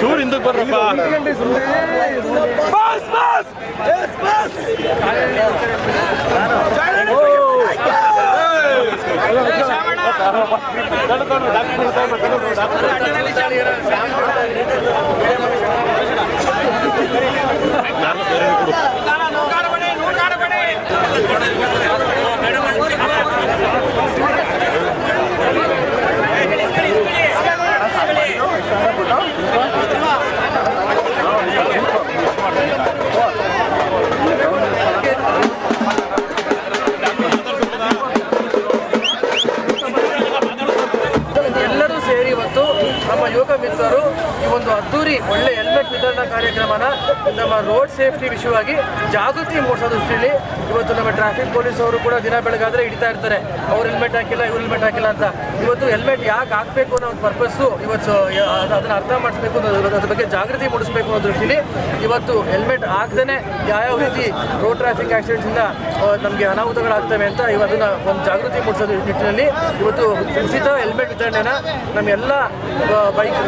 ಚೂರ್ ಹಿಂದಕ್ಕೆ ಬರ್ರಪ್ಪ ಬಾಸ್ ಬಾಸ್ ಎಸ್ ಬಾಸ್ ನಾನು ಬೇರೆ ಕೊಡು ನಮ್ಮ ಯುವಕ ಮಿತ್ರರು ಈ ಒಂದು ಅದ್ದೂರಿ ಒಳ್ಳೆ ಹೆಲ್ಮೆಟ್ ವಿತರಣಾ ಕಾರ್ಯಕ್ರಮನ ನಮ್ಮ ರೋಡ್ ಸೇಫ್ಟಿ ವಿಷಯವಾಗಿ ಜಾಗೃತಿ ಮೂಡಿಸೋ ದೃಷ್ಟಿಯಲ್ಲಿ ಇವತ್ತು ನಮ್ಮ ಟ್ರಾಫಿಕ್ ಪೊಲೀಸ್ ಅವರು ಕೂಡ ದಿನ ಬೆಳಗಾದ್ರೆ ಹಿಡಿತಾ ಇರ್ತಾರೆ. ಅವ್ರು ಹೆಲ್ಮೆಟ್ ಹಾಕಿಲ್ಲ, ಇವ್ರು ಹೆಲ್ಮೆಟ್ ಹಾಕಿಲ್ಲ ಅಂತ. ಇವತ್ತು ಹೆಲ್ಮೆಟ್ ಯಾಕೆ ಹಾಕಬೇಕು ಅನ್ನೋ ಒಂದು ಪರ್ಪಸ್ಸು ಇವತ್ತು ಅದನ್ನು ಅರ್ಥ ಮಾಡಿಸ್ಬೇಕು ಅನ್ನೋದು ಅದ್ರ ಬಗ್ಗೆ ಜಾಗೃತಿ ಮೂಡಿಸಬೇಕು ಅನ್ನೋ ದೃಷ್ಟಿಯಲ್ಲಿ ಇವತ್ತು ಹೆಲ್ಮೆಟ್ ಹಾಕ್ದೇ ಯಾವ್ಯಾವ ರೀತಿ ರೋಡ್ ಟ್ರಾಫಿಕ್ ಆಕ್ಸಿಡೆಂಟ್ಸಿಂದ ನಮಗೆ ಅನಾಹುತಗಳಾಗ್ತವೆ ಅಂತ ಇವತ್ತನ್ನ ಒಂದು ಜಾಗೃತಿ ಮೂಡಿಸೋದು ನಿಟ್ಟಿನಲ್ಲಿ ಇವತ್ತು ಉಚಿತ ಹೆಲ್ಮೆಟ್ ವಿತರಣೆನ ನಮ್ಮ ಎಲ್ಲ ಬೈಕ್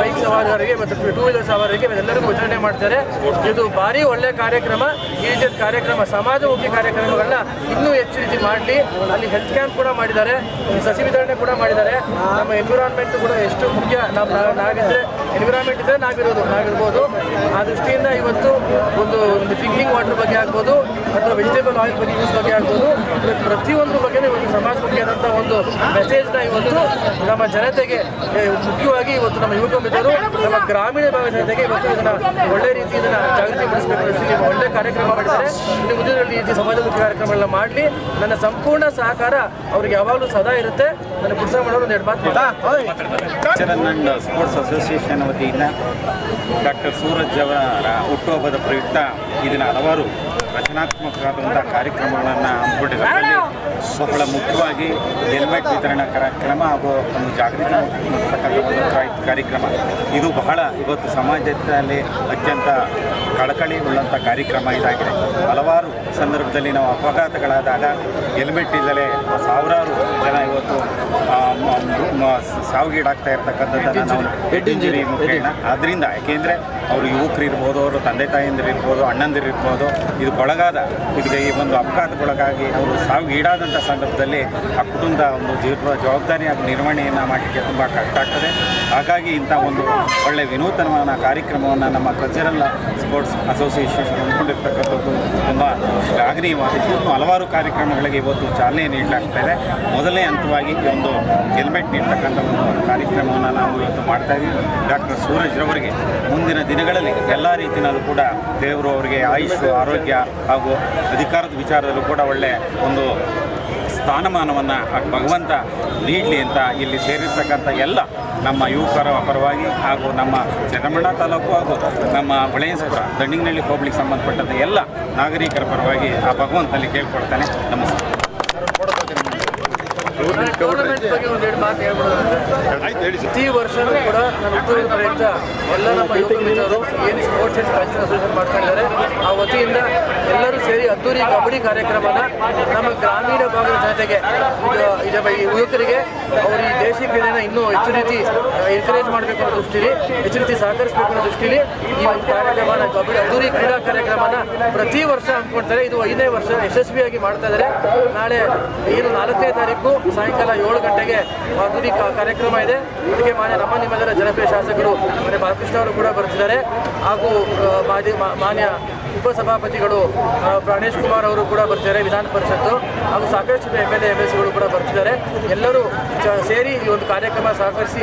ಬೈಕ್ ಸವಾರರಿಗೆ ಮತ್ತು ಟೂ ವೀಲರ್ ಸವಾರರಿಗೆ ಎಲ್ಲರಿಗೂ ವಿತರಣೆ ಮಾಡ್ತಾರೆ. ಇದು ಭಾರಿ ಒಳ್ಳೆಯ ಕಾರ್ಯಕ್ರಮ. ಈ ರೀತಿಯ ಕಾರ್ಯಕ್ರಮ, ಸಮಾಜಮುಖಿ ಕಾರ್ಯಕ್ರಮಗಳನ್ನ ಇನ್ನೂ ಹೆಚ್ಚು ರೀತಿ ಮಾಡಲಿ. ಅಲ್ಲಿ ಹೆಲ್ತ್ ಕ್ಯಾಂಪ್ ಕೂಡ ಮಾಡಿದ್ದಾರೆ. ಸಸಿ ವಿತರಣೆ ಕೂಡ ಮಾಡಿದ್ದಾರೆ. ನಮ್ಮ ಎನ್ವಿರಾನ್ಮೆಂಟ್ ಕೂಡ ಎಷ್ಟು ಮುಖ್ಯ. ನಾವು ನಾವು- ನಾವಿದ್ರೆ ಎನ್ವಿರಾನ್ಮೆಂಟ್ ಇದ್ರೆ ನಾವಿರೋದು, ನಾವಿರ್ಬೋದು. ಆ ದೃಷ್ಟಿಯಿಂದ ಇವತ್ತು ಒಂದು ಒಂದು ಡ್ರಿಂಕಿಂಗ್ ವಾಟರ್ ಬಗ್ಗೆ ಆಗ್ಬೋದು, ಅಥವಾ ವೆಜಿಟೇಬಲ್ ಆಯಿಲ್ ಬಗ್ಗೆ ಯೂಸ್ ಬಗ್ಗೆ ಆಗ್ಬೋದು. ಇವತ್ತು ಪ್ರತಿಯೊಂದ್ರ ಬಗ್ಗೆ ಇವತ್ತು ಸಮಾಜಮುಖಿಯಾದಂಥ ಒಂದು ಮೆಸೇಜ್ನ ಇವತ್ತು ನಮ್ಮ ಜನತೆಗೆ ಮುಖ್ಯವಾಗಿ ಇವತ್ತು ನಮ್ಮ ಯುವಕ ಮಿತ್ರರು ನಮ್ಮ ಗ್ರಾಮೀಣ ಭಾಗದ ಜನತೆಗೆ ಇವತ್ತು ಇದನ್ನು ಒಳ್ಳೆ ರೀತಿ ಇದನ್ನ ಜಾಗೃತಿ ಪಡಿಸಬೇಕು ಒಳ್ಳೆ ಕಾರ್ಯಕ್ರಮ ಮಾಡಿದ್ದಾರೆ. ಇನ್ನು ಮುಂದಿನ ರೀತಿ ಸಮಾಜಮುಖಿ ಕಾರ್ಯಕ್ರಮಗಳನ್ನ ಮಾಡಲಿ. ನನ್ನ ಸಂಪೂರ್ಣ ಸಹಕಾರ ಅವ್ರಿಗೆ ಯಾವಾಗಲೂ ಸದಾ ಇರುತ್ತೆ. ನನ್ನ ಪುರುಷ ಮಾಡೋರು ಎರಡು ಮಾತು. ಸ್ಪೋರ್ಟ್ಸ್ ಅಸೋಸಿಯೇಷನ್ ವತಿಯಿಂದ ಡಾಕ್ಟರ್ ಸೂರಜ್ ಅವರ ಹುಟ್ಟುಹಬ್ಬದ ಪ್ರಯುಕ್ತ ಇದನ್ನು ಹಲವಾರು ರಚನಾತ್ಮಕವಾದಂಥ ಕಾರ್ಯಕ್ರಮಗಳನ್ನು ಹಮ್ಮಿಕೊಂಡಿದ್ದಾರೆ ಅದರಲ್ಲಿ ಬಹಳ ಮುಖ್ಯವಾಗಿ ಹೆಲ್ಮೆಟ್ ವಿತರಣಾ ಕಾರ್ಯಕ್ರಮ ಹಾಗೂ ಒಂದು ಜಾಗೃತಿ ಒಂದು ಕಾರ್ಯಕ್ರಮ. ಇದು ಬಹಳ ಇವತ್ತು ಸಮಾಜದಲ್ಲಿ ಅತ್ಯಂತ ಕಳಕಳಿ ಉಳ್ಳಂಥ ಕಾರ್ಯಕ್ರಮ ಇದಾಗಿದೆ. ಹಲವಾರು ಸಂದರ್ಭದಲ್ಲಿ ನಾವು ಅಪಘಾತಗಳಾದಾಗ ಹೆಲ್ಮೆಟ್ ಇಲ್ಲದೆ ಸಾವಿರಾರು ಜನ ಇವತ್ತು ಸಾವಿಗೀಡಾಗ್ತಾ ಇರ್ತಕ್ಕಂಥದ್ದನ್ನು ನಾವು ಹೆಡ್ ಇಂಜುರಿ ಮುಖೇನ. ಆದ್ದರಿಂದ ಯಾಕೆಂದರೆ ಅವರು ಯುವಕರು ಇರ್ಬೋದು, ಅವರು ತಂದೆ ತಾಯಂದಿರು ಇರ್ಬೋದು, ಅಣ್ಣಂದಿರು ಇರ್ಬೋದು, ಇದು ಒಳಗಾದ ಇದಕ್ಕೆ ಈ ಒಂದು ಅಪಘಾತಕ್ಕೊಳಗಾಗಿ ಅವರು ಸಾವಿಗೀಡಾದಂಥ ಸಂದರ್ಭದಲ್ಲಿ ಆ ಕುಟುಂಬದ ಒಂದು ಜೀವ ಜವಾಬ್ದಾರಿ ಹಾಗೂ ನಿರ್ವಹಣೆಯನ್ನು ಮಾಡಲಿಕ್ಕೆ ತುಂಬ ಕಷ್ಟ ಆಗ್ತದೆ. ಹಾಗಾಗಿ ಇಂಥ ಒಂದು ಒಳ್ಳೆಯ ವಿನೂತನವಾದ ಕಾರ್ಯಕ್ರಮವನ್ನು ನಮ್ಮ ಕಲ್ಚರಲ್ ಸ್ಪೋರ್ಟ್ಸ್ ಅಸೋಸಿಯೇಷನ್ ಹಮ್ಮಿಕೊಂಡಿರ್ತಕ್ಕಂಥದ್ದು ತುಂಬ ಶ್ಲಾಘನೀಯವಾಗಿದ್ದು ಹಲವಾರು ಕಾರ್ಯಕ್ರಮಗಳಿಗೆ ಇವತ್ತು ಚಾಲನೆ ನೀಡಲಾಗ್ತಾ ಇದೆ. ಮೊದಲನೇ ಹಂತವಾಗಿ ಈ ಒಂದು ಹೆಲ್ಮೆಟ್ ನೀಡ್ತಕ್ಕಂಥ ಒಂದು ಕಾರ್ಯಕ್ರಮವನ್ನು ನಾವು ಇವತ್ತು ಮಾಡ್ತಾ ಇದ್ದೀವಿ ಡಾಕ್ಟರ್ ಸೂರಜ್ರವರಿಗೆ ಮುಂದಿನ ದಿನಗಳಲ್ಲಿ ಎಲ್ಲ ರೀತಿಯಲ್ಲೂ ಕೂಡ ದೇವರು ಅವರಿಗೆ ಆಯುಷ್, ಆರೋಗ್ಯ ಹಾಗೂ ಅಧಿಕಾರದ ವಿಚಾರದಲ್ಲೂ ಕೂಡ ಒಳ್ಳೆ ಒಂದು ಸ್ಥಾನಮಾನವನ್ನು ಭಗವಂತ ನೀಡಲಿ ಅಂತ ಇಲ್ಲಿ ಸೇರಿರ್ತಕ್ಕಂಥ ಎಲ್ಲ ನಮ್ಮ ಯುವಕರ ಪರವಾಗಿ ಹಾಗೂ ನಮ್ಮ ಚನ್ನಮಣ್ಣ ತಾಲೂಕು ಹಾಗೂ ನಮ್ಮ ಹೊಳೆಯನ್ಸ್ಪುರ ದಂಡಿಂಗನಹಳ್ಳಿ ಹೋಬಳಿಗೆ ಸಂಬಂಧಪಟ್ಟಂಥ ಎಲ್ಲ ನಾಗರಿಕರ ಪರವಾಗಿ ಆ ಭಗವಂತನಲ್ಲಿ ಕೇಳ್ಕೊಳ್ತಾನೆ ನಮಸ್ಕಾರ. ಟೂರ್ನಮೆಂಟ್ ಬಗ್ಗೆ ಒಂದೆರಡು ಮಾತು ಹೇಳ್ಬಿಡೋದಂದ್ರೆ ಪ್ರತಿ ವರ್ಷನೂ ಕೂಡ ನನ್ನ ಹುಟ್ಟುಹಬ್ಬದ ಪ್ರಯುಕ್ತ ಎಲ್ಲ ನಮ್ಮ ಯುವಕ ಮಿತ್ರರು ಏನು ಸ್ಪೋರ್ಟ್ಸ್ ಆ್ಯಂಡ್ ಕಲ್ಚರ್ ಅಸೋಸಿಯೇಷನ್ ಮಾಡ್ಕೊಂಡಿದ್ದಾರೆ ಆ ವತಿಯಿಂದ ಎಲ್ಲರೂ ಸೇರಿ ಅದ್ದೂರಿ ಕಬಡ್ಡಿ ಕಾರ್ಯಕ್ರಮನ ನಮ್ಮ ಗ್ರಾಮೀಣ ಭಾಗದ ಜನತೆಗೆ ಇದು ಇದು ಈ ಯುವಕರಿಗೆ ಅವರು ಈ ದೇಶಿ ಕ್ರೀಡೆನ ಇನ್ನೂ ಹೆಚ್ಚು ರೀತಿ ಎನ್ಕರೇಜ್ ಮಾಡಬೇಕು ಅನ್ನೋ ದೃಷ್ಟಿಲಿ ಹೆಚ್ಚು ರೀತಿ ಸಹಕರಿಸಬೇಕು ಅನ್ನೋ ದೃಷ್ಟಿಲಿ ಈ ಒಂದು ಕಾರ್ಯಕ್ರಮನ ಕಬಡ್ಡಿ ಅದ್ದೂರಿ ಕ್ರೀಡಾ ಕಾರ್ಯಕ್ರಮನ ಪ್ರತಿ ವರ್ಷ ಹಮ್ಮಿಕೊಳ್ತಾರೆ ಇದು ಐದನೇ ವರ್ಷ ಯಶಸ್ವಿಯಾಗಿ ಮಾಡ್ತಾ ಇದ್ದಾರೆ. ನಾಳೆ ಏನು ನಾಲ್ಕನೇ ತಾರೀಕು ಸಾಯಂಕಾಲ ಏಳು ಗಂಟೆಗೆ ಅದ್ದೂರಿ ಕಾರ್ಯಕ್ರಮ ಇದೆ. ಇದಕ್ಕೆ ಮಾನ್ಯ ನಮ್ಮ ನಿಮ್ಮೆಲ್ಲರ ಜನಪ್ರಿಯ ಶಾಸಕರು ಮನೆ ಬಾಲಕೃಷ್ಣ ಅವರು ಕೂಡ ಬರ್ತಿದ್ದಾರೆ ಹಾಗೂ ಮಾನ್ಯ ಉಪಸಭಾಪತಿಗಳು ಪ್ರಾಣೇಶ್ ಕುಮಾರ್ ಅವರು ಕೂಡ ಬರ್ತಿದ್ದಾರೆ ವಿಧಾನ ಪರಿಷತ್ತು. ಹಾಗೂ ಸಾಕಷ್ಟು ಎಂ ಎಲ್ ಎ ಎಂ ಕೂಡ ಬರ್ತಿದ್ದಾರೆ ಎಲ್ಲರೂ ಸೇರಿ ಈ ಒಂದು ಕಾರ್ಯಕ್ರಮ ಸಹಕರಿಸಿ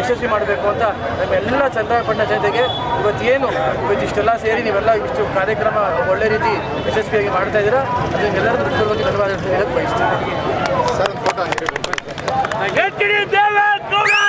ಯಶಸ್ವಿ ಮಾಡಬೇಕು ಅಂತ ನಮ್ಮೆಲ್ಲ ಚಂದ್ರಪಟ್ಟಣ ಜನತೆಗೆ ಇವತ್ತೇನು ಇವತ್ತು ಇಷ್ಟೆಲ್ಲ ಸೇರಿ ನೀವೆಲ್ಲ ಇಷ್ಟು ಕಾರ್ಯಕ್ರಮ ಒಳ್ಳೆ ರೀತಿ ಯಶಸ್ವಿಯಾಗಿ ಮಾಡ್ತಾ ಇದ್ದೀರಾ. ಹೃತ್ಪೂರ್ವಕ ಧನ್ಯವಾದ ಹೇಳಕ್ಕೆ ಬಯಸ್ತೀನಿ. Getirin devlet! Duran!